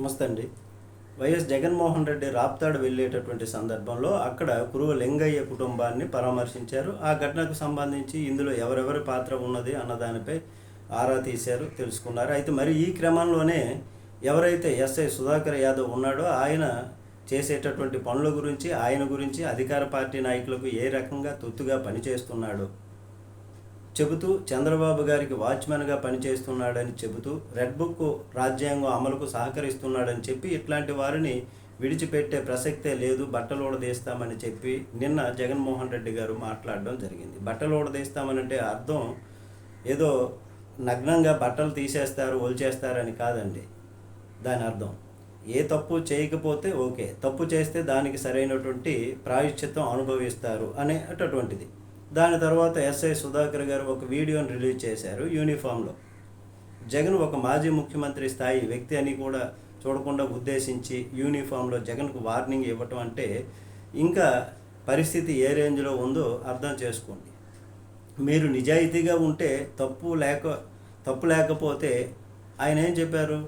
నమస్తే అండి. వైఎస్ జగన్మోహన్ రెడ్డి రాప్తాడు వెళ్ళేటటువంటి సందర్భంలో అక్కడ కురువ లింగయ్య కుటుంబాన్ని పరామర్శించారు. ఆ ఘటనకు సంబంధించి ఇందులో ఎవరెవరి పాత్ర ఉన్నది అన్న దానిపై ఆరా తీశారు తెలుసుకున్నారు. అయితే మరి ఈ క్రమంలోనే ఎవరైతే ఎస్ఐ సుధాకర్ యాదవ్ ఉన్నాడో ఆయన చేసేటటువంటి పనుల గురించి ఆయన గురించి అధికార పార్టీ నాయకులకు ఏ రకంగా తొత్తుగా పనిచేస్తున్నాడు? చెబుతూ చంద్రబాబు గారికి వాచ్మెన్గా పనిచేస్తున్నాడని చెబుతూ రెడ్ బుక్ రాజ్యాంగం అమలుకు సహకరిస్తున్నాడని చెప్పి ఇట్లాంటి వారిని విడిచిపెట్టే ప్రసక్తే లేదు బట్టలు ఊడదీస్తామని చెప్పి నిన్న జగన్మోహన్ రెడ్డి గారు మాట్లాడడం జరిగింది. బట్టలు ఊడదీస్తామని అర్థం ఏదో నగ్నంగా బట్టలు తీసేస్తారు ఒలిచేస్తారని కాదండి. దాని అర్థం. ఏ తప్పు చేయకపోతే ఓకే. తప్పు చేస్తే దానికి సరైనటువంటి ప్రాయశ్చిత్తం అనుభవిస్తారు అనేటటువంటిది. దాని తర్వాత ఎస్ఐ సుధాకర్ గారు ఒక వీడియోని రిలీజ్ చేశారు యూనిఫామ్లో. జగన్ ఒక మాజీ ముఖ్యమంత్రి స్థాయి వ్యక్తి అని కూడా చూడకుండా ఉద్దేశించి యూనిఫామ్లో జగన్కు వార్నింగ్ ఇవ్వటం అంటే ఇంకా పరిస్థితి ఏ రేంజ్లో ఉందో అర్థం చేసుకోండి. మీరు నిజాయితీగా ఉంటే తప్పు లేక తప్పు లేకపోతే ఆయన ఏం చెప్పారు?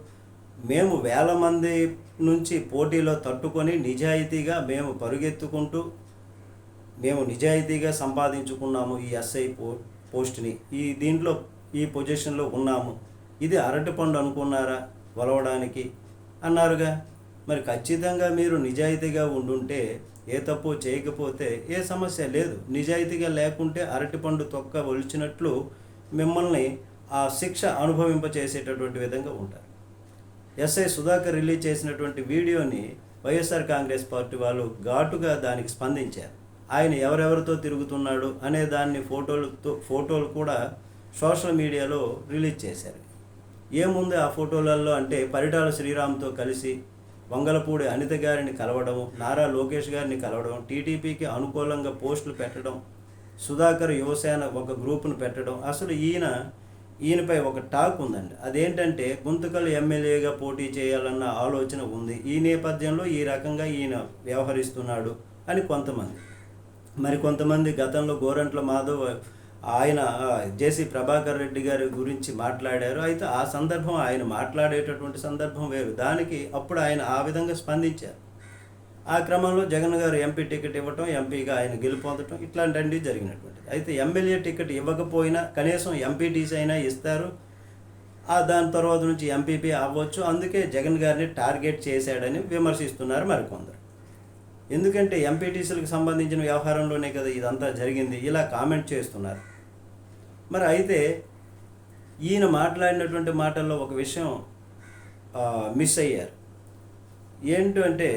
మేము వేల మంది నుంచి పోటీలో తట్టుకొని నిజాయితీగా మేము పరుగెత్తుకుంటూ మేము నిజాయితీగా సంపాదించుకున్నాము ఈ ఎస్ఐ పో పోస్ట్ని. ఈ దీంట్లో ఈ పొజిషన్లో ఉన్నాము. ఇది అరటిపండు అనుకున్నారా? వలవడానికి. అన్నారుగా మరి ఖచ్చితంగా మీరు నిజాయితీగా ఉండుంటే ఏ తప్పు చేయకపోతే ఏ సమస్య లేదు. నిజాయితీగా లేకుంటే అరటిపండు తొక్క ఒలిచినట్లు మిమ్మల్ని ఆ శిక్ష అనుభవింపచేసేటటువంటి విధంగా ఉంటారు. ఎస్ఐ సుధాకర్ రిలీజ్ చేసినటువంటి వీడియోని వైఎస్ఆర్ కాంగ్రెస్ పార్టీ వాళ్ళు ఘాటుగా దానికి స్పందించారు. ఆయన ఎవరెవరితో తిరుగుతున్నాడు అనే దాన్ని ఫోటోలతో ఫోటోలు కూడా సోషల్ మీడియాలో రిలీజ్ చేశారు. ఏముంది ఆ ఫోటోలలో అంటే పరిటాల శ్రీరామ్తో కలిసి వంగలపూడి అనిత గారిని కలవడం నారా లోకేష్ గారిని కలవడం టీడీపీకి అనుకూలంగా పోస్టులు పెట్టడం సుధాకర్ యువసేన ఒక గ్రూపును పెట్టడం. అసలు ఈయన ఈయనపై ఒక టాక్ ఉందండి. అదేంటంటే గుంతకల్ ఎమ్మెల్యేగా పోటీ చేయాలన్న ఆలోచన ఉంది. ఈ నేపథ్యంలో ఈ రకంగా ఈయన వ్యవహరిస్తున్నాడు అని కొంతమంది. మరి కొంతమంది గతంలో గోరంట్ల మాధవ్ ఆయన జేసీ ప్రభాకర్ రెడ్డి గారి గురించి మాట్లాడారు. అయితే ఆ సందర్భం ఆయన మాట్లాడేటటువంటి సందర్భం వేరు. దానికి అప్పుడు ఆయన ఆ విధంగా స్పందించారు. ఆ క్రమంలో జగన్ గారు ఎంపీ టికెట్ ఇవ్వటం ఎంపీగా ఆయన గెలుపొందటం ఇట్లాంటివి జరిగినటువంటిది. అయితే ఎమ్మెల్యే టికెట్ ఇవ్వకపోయినా కనీసం ఎంపీటీసీ అయినా ఇస్తారు. ఆ దాని తర్వాత నుంచి ఎంపీపీ అవ్వచ్చు. అందుకే జగన్ గారిని టార్గెట్ చేశాడని విమర్శిస్తున్నారు మరికొందరు ఎందుకంటే ఎంపీటీసీలకు సంబంధించిన వ్యవహారంలోనే కదా ఇదంతా జరిగింది. ఇలా కామెంట్ చేస్తున్నారు. మరి అయితే ఈయన మాట్లాడినటువంటి మాటల్లో ఒక విషయం మిస్ అయ్యారు. ఏంటంటే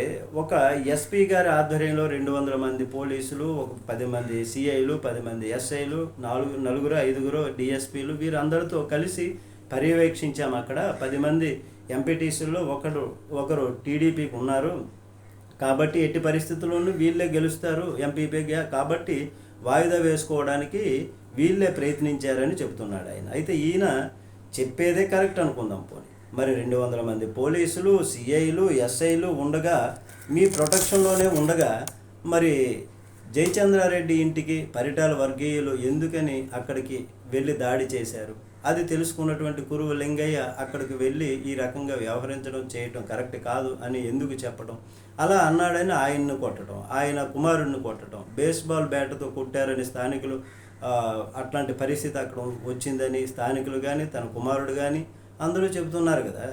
ఒక ఎస్పీ గారి ఆధ్వర్యంలో రెండు వందల మంది పోలీసులు ఒక పది మంది సిఐలు పది మంది ఎస్ఐలు నాలుగు నలుగురు ఐదుగురు డిఎస్పీలు వీరందరితో కలిసి పర్యవేక్షించాము అక్కడ. పది మంది ఎంపీటీసీల్లో ఒకరు ఒకరు టీడీపీకి ఉన్నారు. కాబట్టి ఎట్టి పరిస్థితుల్లోనూ వీళ్ళే గెలుస్తారు ఎంపీపీగా కాబట్టి వాయిదా వేసుకోవడానికి వీళ్ళే ప్రయత్నించారని చెబుతున్నాడు ఆయన. అయితే ఈయన చెప్పేదే కరెక్ట్ అనుకుందాం పోనీ. మరి రెండు వందల మంది పోలీసులు సిఐలు ఎస్ఐలు ఉండగా మీ ప్రొటెక్షన్లోనే ఉండగా మరి జయచంద్రారెడ్డి ఇంటికి పరిటాల వర్గీయులు ఎందుకని అక్కడికి వెళ్ళి దాడి చేశారు? అది తెలుసుకున్నటువంటి కురువు లింగయ్య అక్కడికి వెళ్ళి ఈ రకంగా వ్యవహరించడం చేయటం కరెక్ట్ కాదు అని ఎందుకు చెప్పడం అలా అన్నాడని ఆయన్ను కొట్టడం ఆయన కుమారుడిని కొట్టడం బేస్బాల్ బ్యాట్తో కొట్టారని స్థానికులు అట్లాంటి పరిస్థితి అక్కడ వచ్చిందని స్థానికులు కానీ తన కుమారుడు కానీ అందరూ చెబుతున్నారు కదా.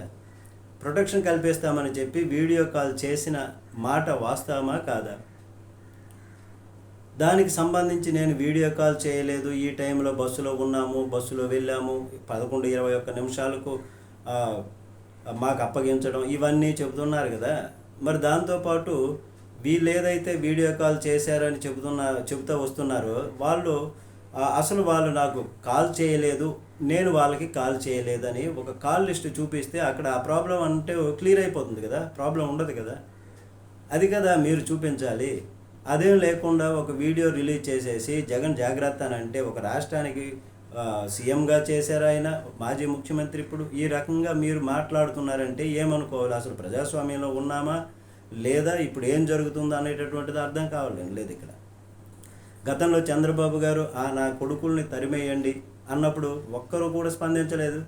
ప్రొటెక్షన్ కల్పిస్తామని చెప్పి వీడియో కాల్ చేసిన మాట వాస్తవమా కాదా? దానికి సంబంధించి నేను వీడియో కాల్ చేయలేదు. ఈ టైంలో బస్సులో ఉన్నాము బస్సులో వెళ్ళాము. పదకొండు ఇరవై ఒక్క నిమిషాలకు మాకు అప్పగించడం ఇవన్నీ చెబుతున్నారు కదా. మరి దాంతోపాటు వీళ్ళు ఏదైతే వీడియో కాల్ చేశారని చెబుతున్న చెబుతూ వస్తున్నారో వాళ్ళు అసలు వాళ్ళు నాకు కాల్ చేయలేదు నేను వాళ్ళకి కాల్ చేయలేదని ఒక కాల్ లిస్ట్ చూపిస్తే అక్కడ ఆ ప్రాబ్లం అంటే క్లియర్ అయిపోతుంది కదా ప్రాబ్లం ఉండదు కదా. అది కదా మీరు చూపించాలి. అదేం లేకుండా ఒక వీడియో రిలీజ్ చేసేసి జగన్ జాగ్రత్త అని అంటే ఒక రాష్ట్రానికి సీఎంగా చేశారు ఆయన మాజీ ముఖ్యమంత్రి ఇప్పుడు. ఈ రకంగా మీరు మాట్లాడుతున్నారంటే ఏమనుకోవాలి? అసలు ప్రజాస్వామ్యంలో ఉన్నామా? లేదా ఇప్పుడు ఏం జరుగుతుందో అనేటటువంటిది అర్థం కావాలి లేదు ఇక్కడ. గతంలో చంద్రబాబు గారు ఆ నా కొడుకుల్ని తరిమేయండి అన్నప్పుడు ఒక్కరు కూడా స్పందించలేదు.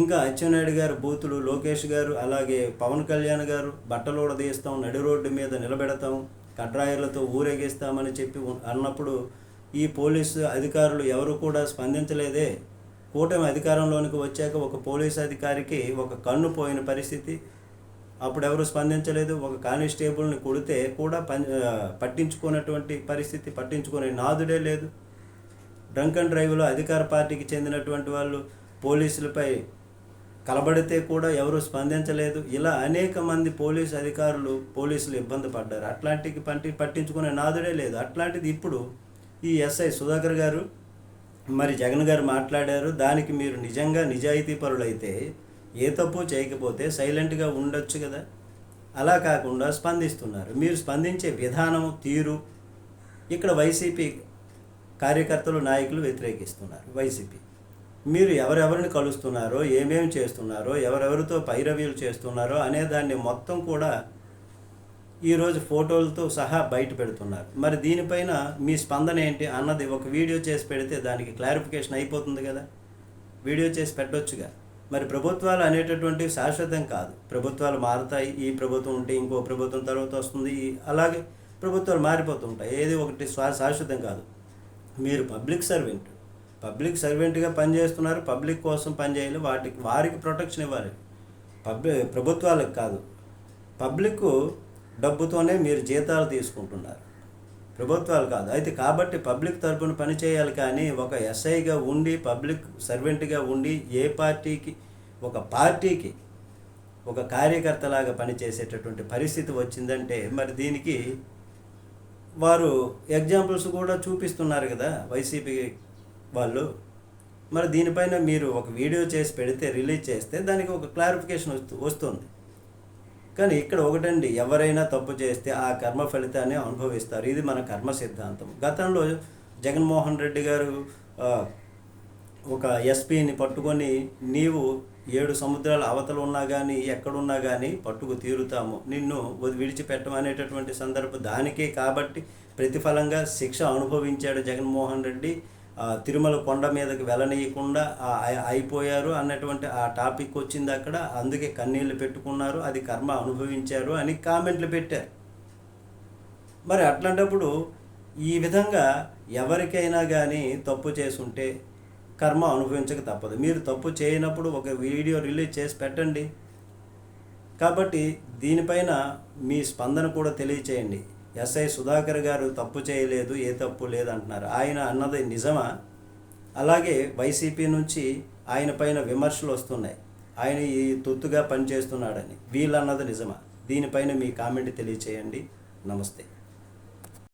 ఇంకా అచ్చెన్నాయుడు గారు బూతులు లోకేష్ గారు అలాగే పవన్ కళ్యాణ్ గారు బట్టలు ఉడదీస్తాం నడి రోడ్డు మీద నిలబెడతాం కడ్రాయర్లతో ఊరేగిస్తామని చెప్పి అన్నప్పుడు ఈ పోలీసు అధికారులు ఎవరు కూడా స్పందించలేదే. కూటమి అధికారంలోనికి వచ్చాక ఒక పోలీసు అధికారికి ఒక కన్ను పోయిన పరిస్థితి. అప్పుడు ఎవరు స్పందించలేదు. ఒక కానిస్టేబుల్ని కొడితే కూడా పని పట్టించుకున్నటువంటి పరిస్థితి పట్టించుకునే నాదుడే లేదు. డ్రంక్ అండ్ డ్రైవ్లో అధికార పార్టీకి చెందినటువంటి వాళ్ళు పోలీసులపై కలబడితే కూడా ఎవరు స్పందించలేదు. ఇలా అనేక మంది పోలీసు అధికారులు పోలీసులు ఇబ్బంది పడ్డారు. అట్లాంటికి పట్టి పట్టించుకునే నాదుడే లేదు. అట్లాంటిది ఇప్పుడు ఈ ఎస్ఐ సుధాకర్ గారు మరి జగన్ గారు మాట్లాడారు. దానికి మీరు నిజంగా నిజాయితీ పరులైతే ఏ తప్పు చేయకపోతే సైలెంట్గా ఉండొచ్చు కదా. అలా కాకుండా స్పందిస్తున్నారు. మీరు స్పందించే విధానం తీరు ఇక్కడ వైసీపీ కార్యకర్తలు నాయకులు వ్యతిరేకిస్తున్నారు. వైసీపీ మీరు ఎవరెవరిని కలుస్తున్నారో ఏమేమి చేస్తున్నారో ఎవరెవరితో పైరవీలు చేస్తున్నారో అనే దాన్ని మొత్తం కూడా ఈరోజు ఫోటోలతో సహా బయట పెడుతున్నారు. మరి దీనిపైన మీ స్పందన ఏంటి? అన్నది ఒక వీడియో చేసి పెడితే దానికి క్లారిఫికేషన్ అయిపోతుంది కదా. వీడియో చేసి పెట్టొచ్చుగా. మరి ప్రభుత్వాలు అనేటటువంటివి శాశ్వతం కాదు. ప్రభుత్వాలు మారుతాయి. ఈ ప్రభుత్వం ఉంటే ఇంకో ప్రభుత్వం తర్వాత వస్తుంది. అలాగే ప్రభుత్వాలు మారిపోతుంటాయి ఏది ఒకటి శాశ్వతం కాదు. మీరు పబ్లిక్ సర్వెంట్ పబ్లిక్ సర్వెంట్గా పనిచేస్తున్నారు పబ్లిక్ కోసం పనిచేయాలి వాటికి వారికి ప్రొటెక్షన్ ఇవ్వాలి. పబ్లిక్ ప్రభుత్వాలకు కాదు. పబ్లిక్ డబ్బుతోనే మీరు జీతాలు తీసుకుంటున్నారు. ప్రభుత్వాలు కాదు. అయితే కాబట్టి పబ్లిక్ తరపున పని చేయాలి కానీ ఒక ఎస్ఐగా ఉండి పబ్లిక్ సర్వెంట్గా ఉండి ఏ పార్టీకి ఒక పార్టీకి ఒక కార్యకర్తలాగా పనిచేసేటటువంటి పరిస్థితి వచ్చిందంటే మరి దీనికి వారు ఎగ్జాంపుల్స్ కూడా చూపిస్తున్నారు కదా వైసీపీ వాళ్ళు మరి దీనిపైన మీరు ఒక వీడియో చేసి పెడితే రిలీజ్ చేస్తే దానికి ఒక క్లారిఫికేషన్ వస్తు వస్తుంది. కానీ ఇక్కడ ఒకటండి ఎవరైనా తప్పు చేస్తే ఆ కర్మ ఫలితాన్ని అనుభవిస్తారు. ఇది మన కర్మ సిద్ధాంతం. గతంలో జగన్మోహన్ రెడ్డి గారు ఒక ఎస్పీని పట్టుకొని నీవు ఏడు సముద్రాల అవతలు ఉన్నా కానీ ఎక్కడున్నా కానీ పట్టుకు తీరుతాము. నిన్ను వది- విడిచిపెట్టమనేటటువంటి సందర్భం దానికే కాబట్టి ప్రతిఫలంగా శిక్ష అనుభవించాడు జగన్మోహన్ రెడ్డి. తిరుమల కొండ మీదకి వెళ్ళనీయకుండా అయిపోయారు అన్నటువంటి ఆ టాపిక్ వచ్చింది అక్కడ. అందుకే కన్నీళ్ళు పెట్టుకున్నారు. అది కర్మ అనుభవించారు అని కామెంట్లు పెట్టారు. మరి అట్లాంటప్పుడు ఈ విధంగా ఎవరికైనా కానీ తప్పు చేసుంటే కర్మ అనుభవించక తప్పదు. మీరు తప్పు చేయనప్పుడు ఒక వీడియో రిలీజ్ చేసి పెట్టండి. కాబట్టి దీనిపైన మీ స్పందన కూడా తెలియచేయండి. ఎస్ఐ సుధాకర్ గారు తప్పు చేయలేదు ఏ తప్పు లేదు అంటున్నారు ఆయన అన్నది నిజమా? అలాగే వైసీపీ నుంచి ఆయన పైన విమర్శలు వస్తున్నాయి. ఆయన ఈ తొత్తుగా పనిచేస్తున్నాడని. వీళ్ళన్నది నిజమా? దీనిపైన మీ కామెంట్ తెలియచేయండి. నమస్తే.